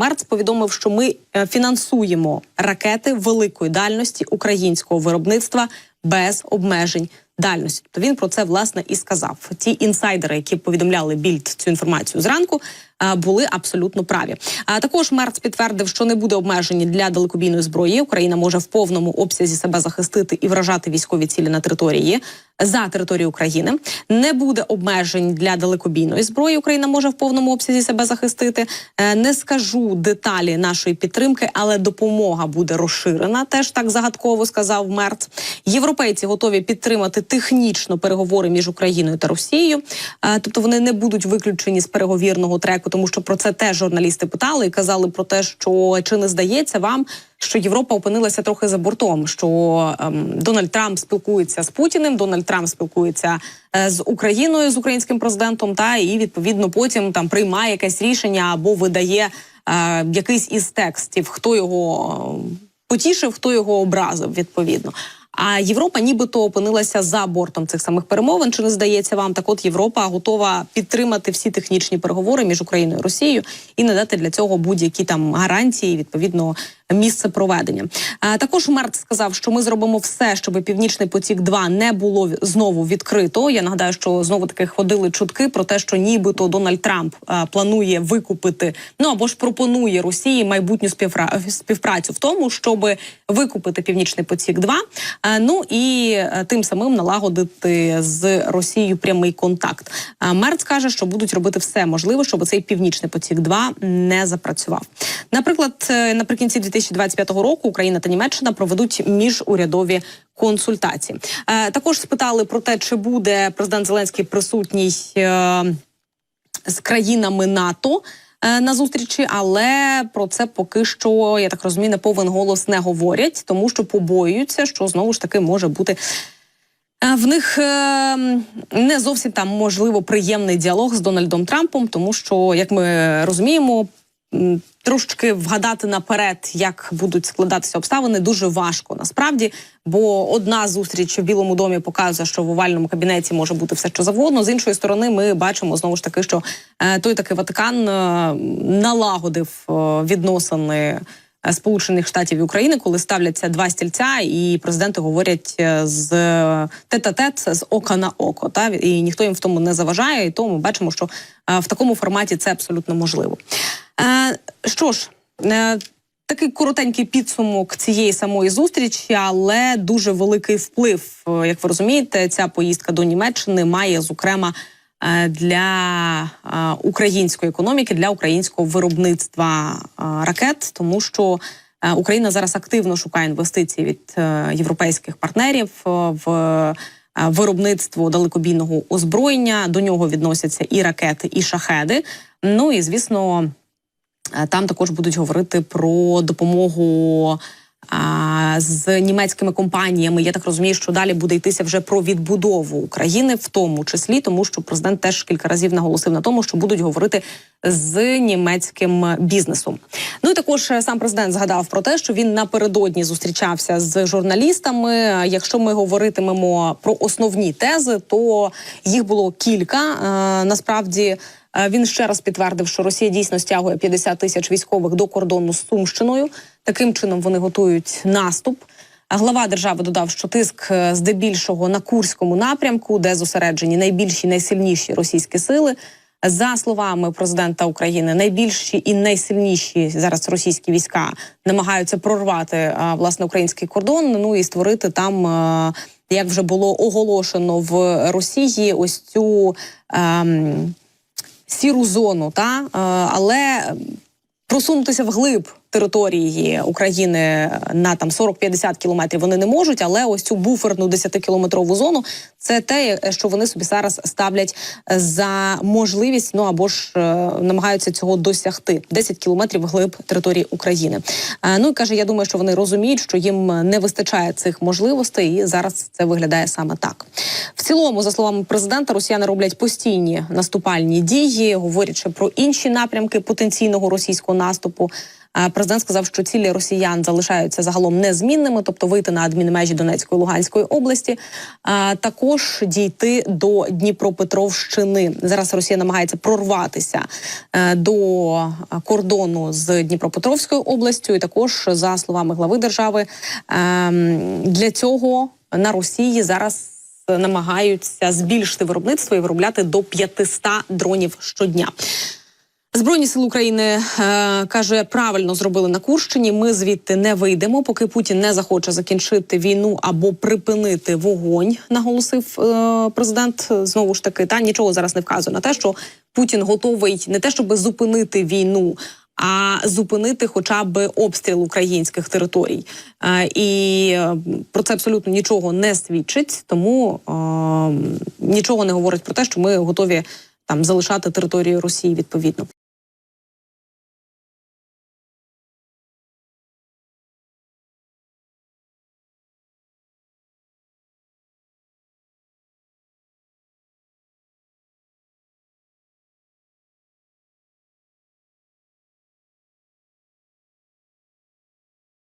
Мерц повідомив, що ми е, фінансуємо ракети великої дальності українського виробництва без обмежень дальності. То він про це власне і сказав. Ті інсайдери, які повідомляли більд цю інформацію зранку, були абсолютно праві. А також Мерц підтвердив, що не буде обмежень для далекобійної зброї. Україна може в повному обсязі себе захистити і вражати військові цілі на території за територію України. Не буде обмежень для далекобійної зброї. Україна може в повному обсязі себе захистити. Е, Не скажу деталі нашої підтримки, але допомога буде розширена. Теж так загадково сказав Мерц. Європейці готові підтримати технічно переговори між Україною та Росією. Е, Тобто вони не будуть виключені з переговірного треку, тому що про це теж журналісти питали і казали про те, що чи не здається вам, що Європа опинилася трохи за бортом. Що ем, Дональд Трамп спілкується з Путіним, Дональд Трамп спілкується е, з Україною, з українським президентом, та і відповідно потім там приймає якесь рішення або видає е, якийсь із текстів, хто його е, потішив, хто його образив відповідно. А Європа нібито опинилася за бортом цих самих перемовин. Чи не здається вам? Так от Європа готова підтримати всі технічні переговори між Україною і Росією і надати для цього будь-які там гарантії, відповідно, місце проведення. Також Мерц сказав, що ми зробимо все, щоб північний потік 2 не було знову відкрито. Я нагадаю, що знову таки ходили чутки про те, що нібито Дональд Трамп планує викупити, ну або ж пропонує Росії майбутню співпра- співпрацю в тому, щоб викупити північний потік 2 ну і е, тим самим налагодити з Росією прямий контакт. Мерц каже, що будуть робити все можливе, щоб цей північний потік 2 не запрацював. Наприклад, е, наприкінці 2025 року Україна та Німеччина проведуть міжурядові консультації. Е, Також спитали про те, чи буде президент Зеленський присутній е, з країнами НАТО. е, На зустрічі, але про це поки що я так розумію, на повен голос не говорять, тому що побоюються, що знову ж таки може бути в них не зовсім там можливо приємний діалог з Дональдом Трампом, тому що, як ми розуміємо, м, трошки вгадати наперед, як будуть складатися обставини, дуже важко насправді. Бо одна зустріч в Білому домі показує, що в овальному кабінеті може бути все, що завгодно. З іншої сторони, ми бачимо знову ж таки, що е, той таки Ватикан е, налагодив е, відносини. Е, Сполучених Штатів і України, коли ставляться два стільця, і президенти говорять е, з тет-а-тет, з ока на око, та і ніхто їм в тому не заважає. І тому ми бачимо, що е, в такому форматі це абсолютно можливо. Що ж, такий коротенький підсумок цієї самої зустрічі, але дуже великий вплив. Як ви розумієте, ця поїздка до Німеччини має зокрема для е, української економіки, для українського виробництва е, ракет, тому що е, Україна зараз активно шукає інвестиції від е, європейських партнерів е, в е, виробництво далекобійного озброєння. До нього відносяться і ракети, і шахеди. Ну і звісно. Е, Там також будуть говорити про допомогу з німецькими компаніями. Я так розумію, що далі буде йтися вже про відбудову України, в тому числі, тому що президент теж кілька разів наголосив на тому, що будуть говорити з німецьким бізнесом. Ну і також е, сам президент згадав про те, що він напередодні зустрічався з журналістами. Якщо ми говоритимемо про основні тези, то їх було кілька. Насправді. Е, Він ще раз підтвердив, що Росія дійсно стягує 50 тисяч військових до кордону з Сумщиною. Таким чином вони готують наступ. Глава держави додав, що тиск е, здебільшого на курському напрямку, де зосереджені найбільші найсильніші російські сили. За словами президента України, найбільші і найсильніші зараз російські війська намагаються прорвати власне український кордон. Ну і створити там, е, як вже було оголошено в Росії, ось цю. ем, сіру зону, та? Е, але просунутися вглиб території України на там 40-50 кілометрів вони не можуть, але ось цю буферну 10-кілометрову зону це те, що вони собі зараз ставлять за можливість, ну або ж е, намагаються цього досягти 10 кілометрів вглиб території України. Е, ну і каже, я думаю, що вони розуміють, що їм не вистачає цих можливостей, і зараз це виглядає саме так. В цілому, за словами президента, росіяни роблять постійні наступальні дії, говорячи про інші напрямки потенційного російського наступу. Президент сказав, що цілі росіян залишаються загалом незмінними, тобто вийти на адмінмежі Донецької Луганської області, а також дійти до Дніпропетровщини. Зараз Росія намагається прорватися е, до кордону з Дніпропетровською областю. І також, за словами глави держави, ем, для цього на Росії зараз намагаються збільшити виробництво і виробляти до 500 дронів щодня. Збройні сили України е, каже, правильно зробили на Курщині. Ми звідти не вийдемо, поки Путін не захоче закінчити війну або припинити вогонь. Наголосив е, президент. Знову ж таки, та нічого зараз не вказує на те, що Путін готовий не те, щоб зупинити війну. А зупинити хоча б обстріл українських територій, е, і е, про це абсолютно нічого не свідчить, тому е, нічого не говорить про те, що ми готові там залишати територію Росії відповідно.